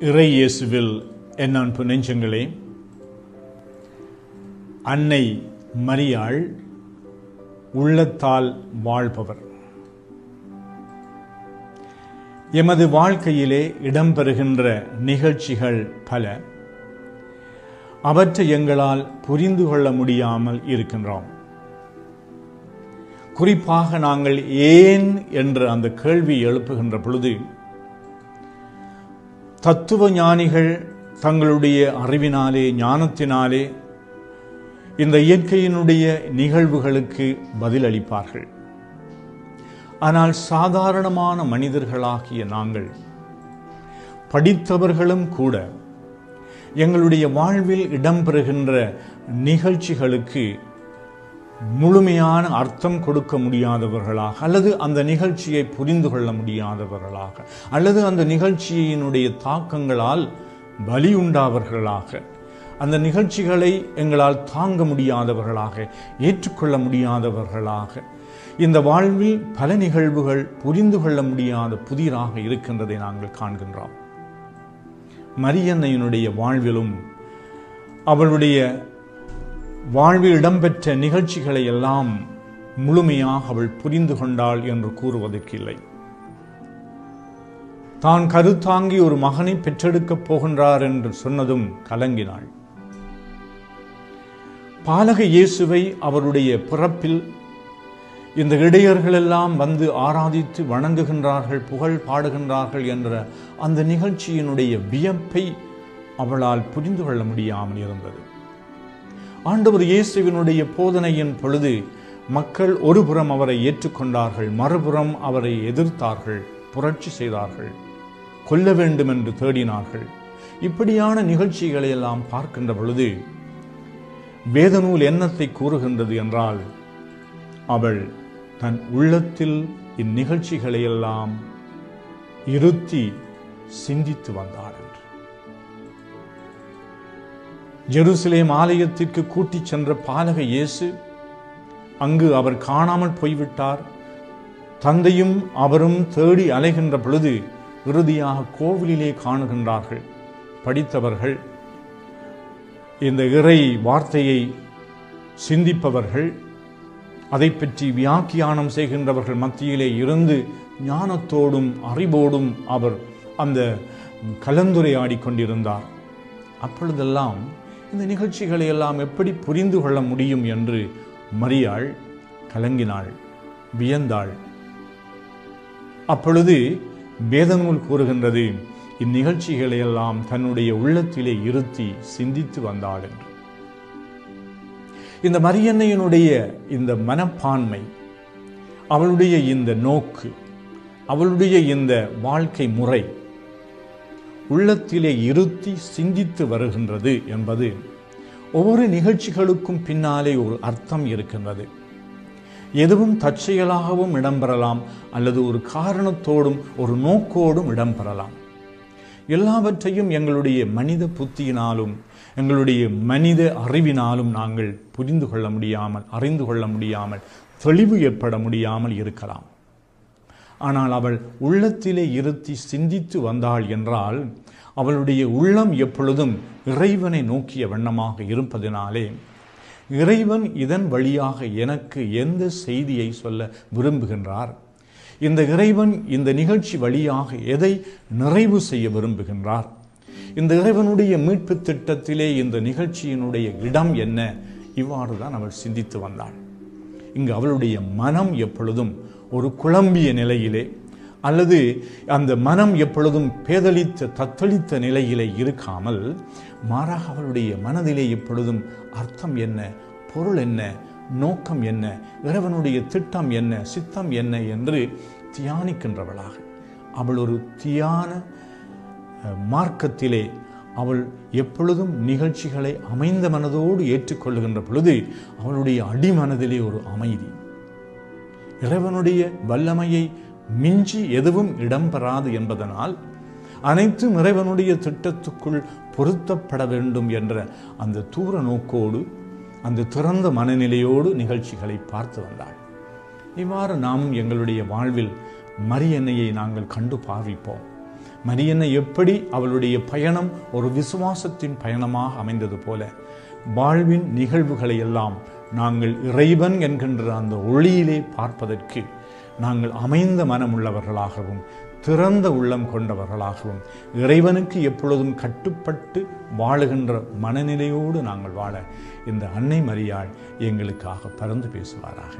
இறை இயேசுவில் என் அன்பு நெஞ்சங்களே அன்னை மரியாள் உள்ளத்தால் வாழ்பவர். எமது வாழ்க்கையிலே இடம்பெறுகின்ற நிகழ்ச்சிகள் பல. அவற்றை எங்களால் புரிந்து கொள்ள முடியாமல் இருக்கின்றோம். குறிப்பாக நாங்கள் ஏன் என்று அந்த கேள்வி எழுப்புகின்ற பொழுது தத்துவ ஞானிகள் தங்களுடைய அறிவினாலே ஞானத்தினாலே இந்த இயற்கையினுடைய நிகழ்வுகளுக்கு பதிலளிப்பார்கள். ஆனால் சாதாரணமான மனிதர்களாகிய நாங்கள் படித்தவர்களும் கூட எங்களுடைய வாழ்வில் இடம்பெறுகின்ற நிகழ்ச்சிகளுக்கு முழுமையான அர்த்தம் கொடுக்க முடியாதவர்களாக அல்லது அந்த நிகழ்ச்சியை புரிந்து கொள்ள முடியாதவர்களாக அல்லது அந்த நிகழ்ச்சியினுடைய தாக்கங்களால் பலி உண்டாவர்களாக அந்த நிகழ்ச்சிகளை எங்களால் தாங்க முடியாதவர்களாக ஏற்றுக்கொள்ள முடியாதவர்களாக இந்த வாழ்வில் பல நிகழ்வுகள் புரிந்து கொள்ள முடியாத புதிராக இருக்கின்றதை நாங்கள் காண்கின்றோம். மரியன்னையினுடைய வாழ்விலும் அவளுடைய வாழ்வில் இடம்பெற்ற நிகழ்ச்சிகளை எல்லாம் முழுமையாக அவள் புரிந்து கொண்டாள் என்று கூறுவதற்கில்லை தான் கருத்தாங்கி ஒரு மகனை பெற்றெடுக்கப் போகின்றார் என்று சொன்னதும் கலங்கினாள். பாலக இயேசுவை அவருடைய பிறப்பில் இந்த இடையர்களெல்லாம் வந்து ஆராதித்து வணங்குகின்றார்கள் புகழ் பாடுகின்றார்கள் என்ற அந்த நிகழ்ச்சியினுடைய வியப்பை அவளால் புரிந்து கொள்ள முடியாமல் இருந்தது. ஆண்டவர் இயேசுவினுடைய போதனையின் பொழுது மக்கள் ஒருபுறம் அவரை ஏற்றுக்கொண்டார்கள் மறுபுறம் அவரை எதிர்த்தார்கள் புரட்சி செய்தார்கள் கொல்ல வேண்டும் என்று தேடினார்கள். இப்படியான நிகழ்ச்சிகளை எல்லாம் பார்க்கின்ற பொழுது வேதநூல் எண்ணத்தை கூறுகின்றது என்றால் அவள் தன் உள்ளத்தில் இந்நிகழ்ச்சிகளை எல்லாம் இருத்தி சிந்தித்து வந்தாள் என்று. ஜெருசலேம் ஆலயத்திற்கு கூட்டிச் சென்ற பாலக இயேசு அங்கு அவர் காணாமல் போய்விட்டார். தந்தையும் அவரும் தேடி அலைகின்ற பொழுது இறுதியாக கோவிலிலே காணுகின்றார்கள். படித்தவர்கள் இந்த இறை வார்த்தையை சிந்திப்பவர்கள் அதை பற்றி வியாக்கியானம் செய்கின்றவர்கள் மத்தியிலே இருந்து ஞானத்தோடும் அறிவோடும் அவர் அந்த கலந்துரையாடி கொண்டிருந்தார். அப்பொழுதெல்லாம் இந்த நிகழ்ச்சிகளை எல்லாம் எப்படி புரிந்து கொள்ள முடியும் என்று மரியாள் கலங்கினாள் வியந்தாள். அப்பொழுது வேதநூல் கூறுகின்றது இந்நிகழ்ச்சிகளை எல்லாம் தன்னுடைய உள்ளத்திலே இருத்தி சிந்தித்து வந்தாள் என்று. இந்த மரியன்னையினுடைய இந்த மனப்பான்மை அவளுடைய இந்த நோக்கு அவளுடைய இந்த வாழ்க்கை முறை உள்ளத்திலே இருத்தி சிந்தித்து வருகின்றது என்பது ஒவ்வொரு நிகழ்ச்சிகளுக்கும் பின்னாலே ஒரு அர்த்தம் இருக்கின்றது. எதுவும் தற்செயலாகவும் இடம்பெறலாம் அல்லது ஒரு காரணத்தோடும் ஒரு நோக்கோடும் இடம்பெறலாம். எல்லாவற்றையும் எங்களுடைய மனித புத்தியினாலும் எங்களுடைய மனித அறிவினாலும் நாங்கள் புரிந்து கொள்ள முடியாமல் அறிந்து கொள்ள முடியாமல் தெளிவு ஏற்பட முடியாமல் இருக்கலாம். ஆனால் அவள் உள்ளத்திலே இருத்தி சிந்தித்து வந்தாள் என்றால் அவளுடைய உள்ளம் எப்பொழுதும் இறைவனை நோக்கிய வண்ணமாக இருப்பதினாலே இறைவன் இதன் வழியாக எனக்கு எந்த செய்தியை சொல்ல விரும்புகின்றார்? இந்த இறைவன் இந்த நிகழ்ச்சி வழியாக எதை நிறைவு செய்ய விரும்புகின்றார்? இந்த இறைவனுடைய மீட்பு திட்டத்திலே இந்த நிகழ்ச்சியினுடைய இடம் என்ன? இவ்வாறு தான் அவள் சிந்தித்து வந்தாள். இங்கு அவளுடைய மனம் எப்பொழுதும் ஒரு குழம்பிய நிலையிலே அல்லது அந்த மனம் எப்பொழுதும் பேதளித்த தத்தளித்த நிலையிலே இருக்காமல் மாறாக அவளுடைய மனதிலே எப்பொழுதும் அர்த்தம் என்ன பொருள் என்ன நோக்கம் என்ன இறைவனுடைய திட்டம் என்ன சித்தம் என்ன என்று தியானிக்கின்றவளாக. அவள் ஒரு தியான மார்க்கத்திலே அவள் எப்பொழுதும் நிகழ்ச்சிகளை அமைந்த மனதோடு ஏற்றுக்கொள்ளுகின்ற பொழுது அவளுடைய அடிமனதிலே ஒரு அமைதி. இறைவனுடைய வல்லமையை மிஞ்சி எதுவும் இடம்பெறாது என்பதனால் அனைத்தும் இறைவனுடைய திட்டத்துக்குள் பொருத்தப்பட வேண்டும் என்ற அந்த தூர நோக்கோடு அந்த திறந்த மனநிலையோடு நிகழ்ச்சிகளை பார்த்து வந்தாள். இவ்வாறு நாமும் எங்களுடைய வாழ்வில் மரியன்னையை நாங்கள் கண்டு பாவிப்போம். மரியனை எப்படி அவளுடைய பயணம் ஒரு விசுவாசத்தின் பயணமாக அமைந்தது போல. வாழ்வின் நிகழ்வுகளை எல்லாம் நாங்கள் இறைவன் என்கின்ற அந்த ஒளியிலே பார்ப்பதற்கு நாங்கள் அமைந்த மனமுள்ளவர்களாகவும் திறந்த உள்ளம் கொண்டவர்களாகவும் இறைவனுக்கு எப்பொழுதும் கட்டுப்பட்டு வாழுகின்ற மனநிலையோடு நாங்கள் வாழ இந்த அன்னை மரியாள் எங்களுக்காக பறந்து பேசுவாராக.